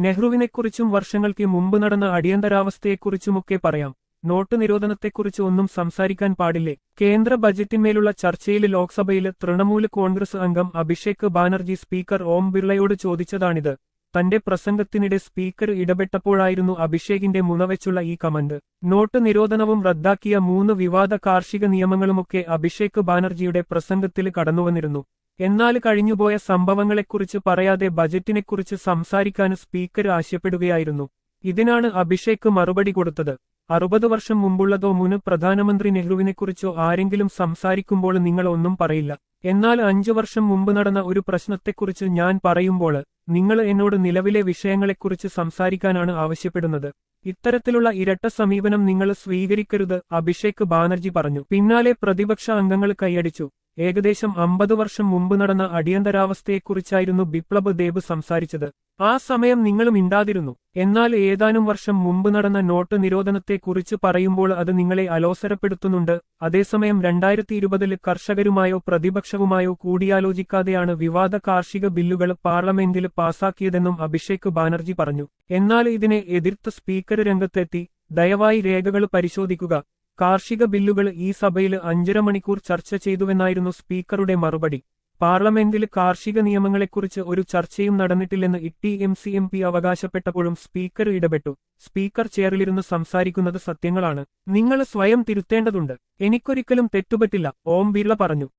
നെഹ്റുവിനെക്കുറിച്ചും വർഷങ്ങൾക്ക് മുമ്പ് നടന്ന അടിയന്തരാവസ്ഥയെക്കുറിച്ചുമൊക്കെ പറയാം. നോട്ട് നിരോധനത്തെക്കുറിച്ച് ഒന്നും സംസാരിക്കാൻ പാടില്ലേ? കേന്ദ്ര ബജറ്റിന്മേലുള്ള ചർച്ചയിൽ ലോക്സഭയിൽ തൃണമൂൽ കോൺഗ്രസ് അംഗം അഭിഷേക് ബാനർജി സ്പീക്കർ ഓം ബിർളയോട് ചോദിച്ചതാണിത്. തന്റെ പ്രസംഗത്തിനിടെ സ്പീക്കർ ഇടപെട്ടപ്പോഴായിരുന്നു അഭിഷേകിന്റെ മുനവെച്ചുള്ള ഈ കമന്റ്. നോട്ട് നിരോധനവും റദ്ദാക്കിയ മൂന്ന് വിവാദ കാർഷിക നിയമങ്ങളുമൊക്കെ അഭിഷേക് ബാനർജിയുടെ പ്രസംഗത്തിൽ കടന്നുവന്നിരുന്നു. എന്നാൽ കഴിഞ്ഞുപോയ സംഭവങ്ങളെക്കുറിച്ച് പറയാതെ ബജറ്റിനെക്കുറിച്ച് സംസാരിക്കാൻ സ്പീക്കർ ആവശ്യപ്പെടുകയായിരുന്നു ഇതിനാണ് അഭിഷേക് മറുപടി കൊടുത്തത്. അറുപത് വർഷം മുമ്പുള്ളതോ മുന് പ്രധാനമന്ത്രി നെഹ്റുവിനെക്കുറിച്ചോ ആരെങ്കിലും സംസാരിക്കുമ്പോൾ നിങ്ങൾ ഒന്നും പറയില്ല. എന്നാൽ അഞ്ചു വർഷം മുമ്പ് നടന്ന ഒരു പ്രശ്നത്തെക്കുറിച്ച് ഞാൻ പറയുമ്പോൾ നിങ്ങൾ എന്നോട് നിലവിലെ വിഷയങ്ങളെക്കുറിച്ച് സംസാരിക്കാനാണ് ആവശ്യപ്പെടുന്നത്. ഇത്തരത്തിലുള്ള ഇരട്ട സമീപനം നിങ്ങൾ സ്വീകരിക്കരുത് അഭിഷേക് ബാനർജി പറഞ്ഞു. പിന്നാലെ പ്രതിപക്ഷ അംഗങ്ങൾ കൈയടിച്ചു. ഏകദേശം അമ്പത് വർഷം മുമ്പ് നടന്ന അടിയന്തരാവസ്ഥയെക്കുറിച്ചായിരുന്നു ബിപ്ലബ് ദേബ് സംസാരിച്ചത്. ആ സമയം നിങ്ങളും ഇണ്ടാതിരുന്നു എന്നാൽ ഏതാനും വർഷം മുമ്പ് നടന്ന നോട്ട് നിരോധനത്തെക്കുറിച്ച് പറയുമ്പോൾ അത് നിങ്ങളെ അലോസരപ്പെടുത്തുന്നുണ്ട്. അതേസമയം രണ്ടായിരത്തി ഇരുപതിൽ കർഷകരുമായോ പ്രതിപക്ഷവുമായോ കൂടിയാലോചിക്കാതെയാണ് വിവാദ കാർഷിക ബില്ലുകൾ പാർലമെന്റിൽ പാസാക്കിയതെന്നും അഭിഷേക് ബാനർജി പറഞ്ഞു. എന്നാൽ ഇതിനെ എതിർത്ത് സ്പീക്കർ രംഗത്തെത്തി. ദയവായി രേഖകൾ പരിശോധിക്കുക. കാർഷിക ബില്ലുകൾ ഈ സഭയിൽ അഞ്ചര മണിക്കൂർ ചർച്ച ചെയ്തുവെന്നായിരുന്നു സ്പീക്കറുടെ മറുപടി. പാർലമെന്റിൽ കാർഷിക നിയമങ്ങളെക്കുറിച്ച് ഒരു ചർച്ചയും നടന്നിട്ടില്ലെന്ന് ഇട്ടി എം സി എം പി അവകാശപ്പെട്ടപ്പോഴും സ്പീക്കർ ഇടപെട്ടു. സ്പീക്കർ ചെയറിലിരുന്ന് സംസാരിക്കുന്നത് സത്യങ്ങളാണ്. നിങ്ങൾ സ്വയം തിരുത്തേണ്ടതുണ്ട്. എനിക്കൊരിക്കലും തെറ്റുപറ്റില്ല ഓം ബിർള പറഞ്ഞു.